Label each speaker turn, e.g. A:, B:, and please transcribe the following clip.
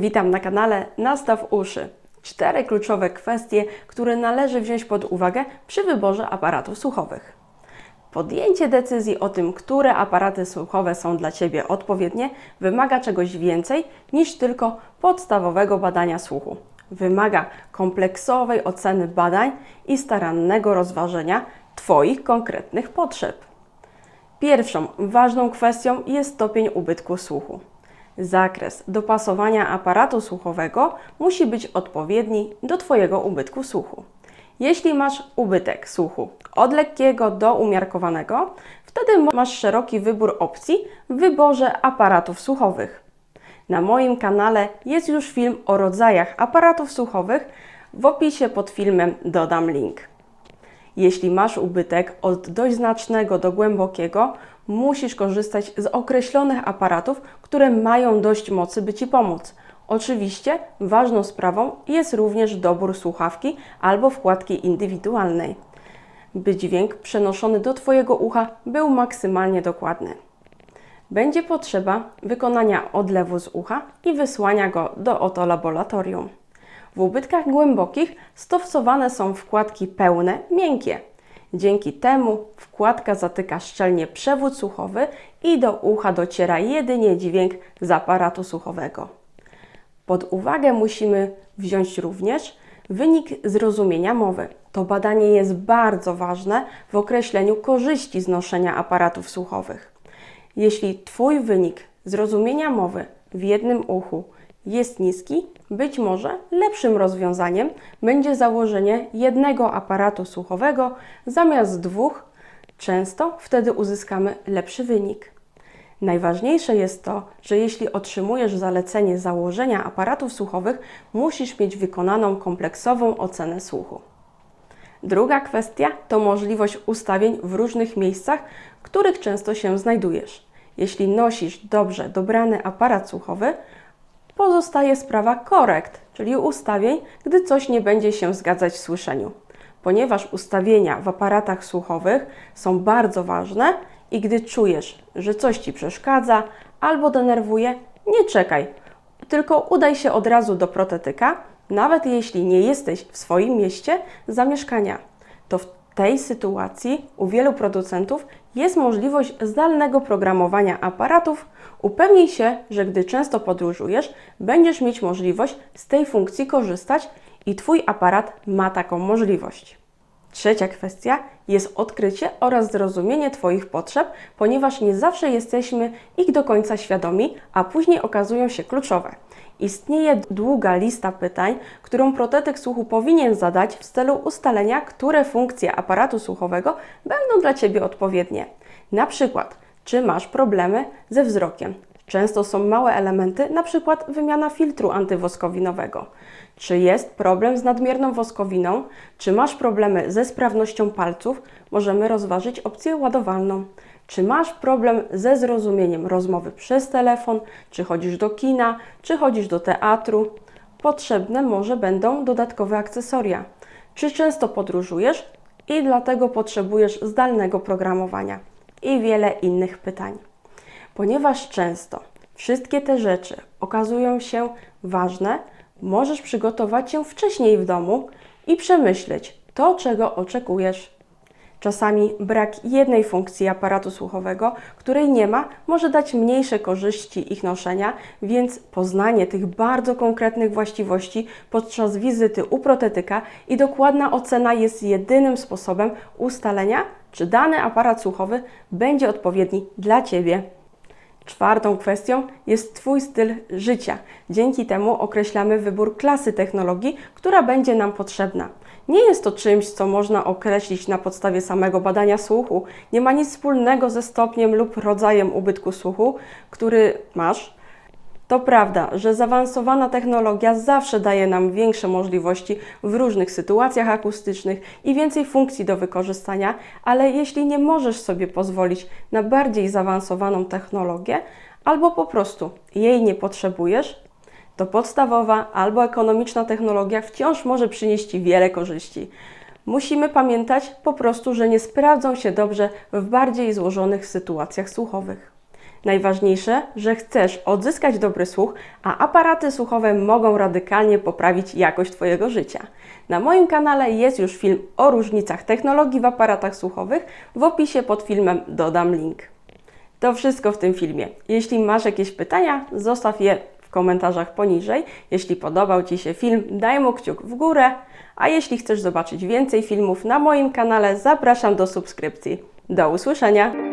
A: Witam na kanale Nastaw Uszy. Cztery kluczowe kwestie, które należy wziąć pod uwagę przy wyborze aparatów słuchowych. Podjęcie decyzji o tym, które aparaty słuchowe są dla Ciebie odpowiednie, wymaga czegoś więcej niż tylko podstawowego badania słuchu. Wymaga kompleksowej oceny badań i starannego rozważenia Twoich konkretnych potrzeb. Pierwszą ważną kwestią jest stopień ubytku słuchu. Zakres dopasowania aparatu słuchowego musi być odpowiedni do Twojego ubytku słuchu. Jeśli masz ubytek słuchu od lekkiego do umiarkowanego, wtedy masz szeroki wybór opcji w wyborze aparatów słuchowych. Na moim kanale jest już film o rodzajach aparatów słuchowych. W opisie pod filmem dodam link. Jeśli masz ubytek od dość znacznego do głębokiego, musisz korzystać z określonych aparatów, które mają dość mocy, by Ci pomóc. Oczywiście ważną sprawą jest również dobór słuchawki albo wkładki indywidualnej, by dźwięk przenoszony do Twojego ucha był maksymalnie dokładny. Będzie potrzeba wykonania odlewu z ucha i wysłania go do oto laboratorium. W ubytkach głębokich stosowane są wkładki pełne, miękkie. Dzięki temu wkładka zatyka szczelnie przewód słuchowy i do ucha dociera jedynie dźwięk z aparatu słuchowego. Pod uwagę musimy wziąć również wynik zrozumienia mowy. To badanie jest bardzo ważne w określeniu korzyści z noszenia aparatów słuchowych. Jeśli Twój wynik zrozumienia mowy w jednym uchu jest niski, być może lepszym rozwiązaniem będzie założenie jednego aparatu słuchowego zamiast dwóch. Często wtedy uzyskamy lepszy wynik. Najważniejsze jest to, że jeśli otrzymujesz zalecenie założenia aparatów słuchowych, musisz mieć wykonaną kompleksową ocenę słuchu. Druga kwestia to możliwość ustawień w różnych miejscach, w których często się znajdujesz. Jeśli nosisz dobrze dobrany aparat słuchowy, pozostaje sprawa korekt, czyli ustawień, gdy coś nie będzie się zgadzać w słyszeniu. Ponieważ ustawienia w aparatach słuchowych są bardzo ważne i gdy czujesz, że coś ci przeszkadza albo denerwuje, nie czekaj, tylko udaj się od razu do protetyka, nawet jeśli nie jesteś w swoim mieście zamieszkania. To w tej sytuacji u wielu producentów jest możliwość zdalnego programowania aparatów. Upewnij się, że gdy często podróżujesz, będziesz mieć możliwość z tej funkcji korzystać i Twój aparat ma taką możliwość. Trzecia kwestia jest odkrycie oraz zrozumienie Twoich potrzeb, ponieważ nie zawsze jesteśmy ich do końca świadomi, a później okazują się kluczowe. Istnieje długa lista pytań, którą protetyk słuchu powinien zadać w celu ustalenia, które funkcje aparatu słuchowego będą dla Ciebie odpowiednie. Na przykład, czy masz problemy ze wzrokiem? Często są małe elementy, na przykład wymiana filtru antywoskowinowego. Czy jest problem z nadmierną woskowiną? Czy masz problemy ze sprawnością palców? Możemy rozważyć opcję ładowalną. Czy masz problem ze zrozumieniem rozmowy przez telefon? Czy chodzisz do kina? Czy chodzisz do teatru? Potrzebne może będą dodatkowe akcesoria. Czy często podróżujesz i dlatego potrzebujesz zdalnego programowania? I wiele innych pytań. Ponieważ często wszystkie te rzeczy okazują się ważne, możesz przygotować się wcześniej w domu i przemyśleć to, czego oczekujesz. Czasami brak jednej funkcji aparatu słuchowego, której nie ma, może dać mniejsze korzyści ich noszenia, więc poznanie tych bardzo konkretnych właściwości podczas wizyty u protetyka i dokładna ocena jest jedynym sposobem ustalenia, czy dany aparat słuchowy będzie odpowiedni dla Ciebie. Czwartą kwestią jest Twój styl życia. Dzięki temu określamy wybór klasy technologii, która będzie nam potrzebna. Nie jest to czymś, co można określić na podstawie samego badania słuchu. Nie ma nic wspólnego ze stopniem lub rodzajem ubytku słuchu, który masz. To prawda, że zaawansowana technologia zawsze daje nam większe możliwości w różnych sytuacjach akustycznych i więcej funkcji do wykorzystania, ale jeśli nie możesz sobie pozwolić na bardziej zaawansowaną technologię, albo po prostu jej nie potrzebujesz, to podstawowa albo ekonomiczna technologia wciąż może przynieść Ci wiele korzyści. Musimy pamiętać po prostu, że nie sprawdzą się dobrze w bardziej złożonych sytuacjach słuchowych. Najważniejsze, że chcesz odzyskać dobry słuch, a aparaty słuchowe mogą radykalnie poprawić jakość Twojego życia. Na moim kanale jest już film o różnicach technologii w aparatach słuchowych. W opisie pod filmem dodam link. To wszystko w tym filmie. Jeśli masz jakieś pytania, zostaw je w komentarzach poniżej. Jeśli podobał Ci się film, daj mu kciuk w górę. A jeśli chcesz zobaczyć więcej filmów na moim kanale, zapraszam do subskrypcji. Do usłyszenia!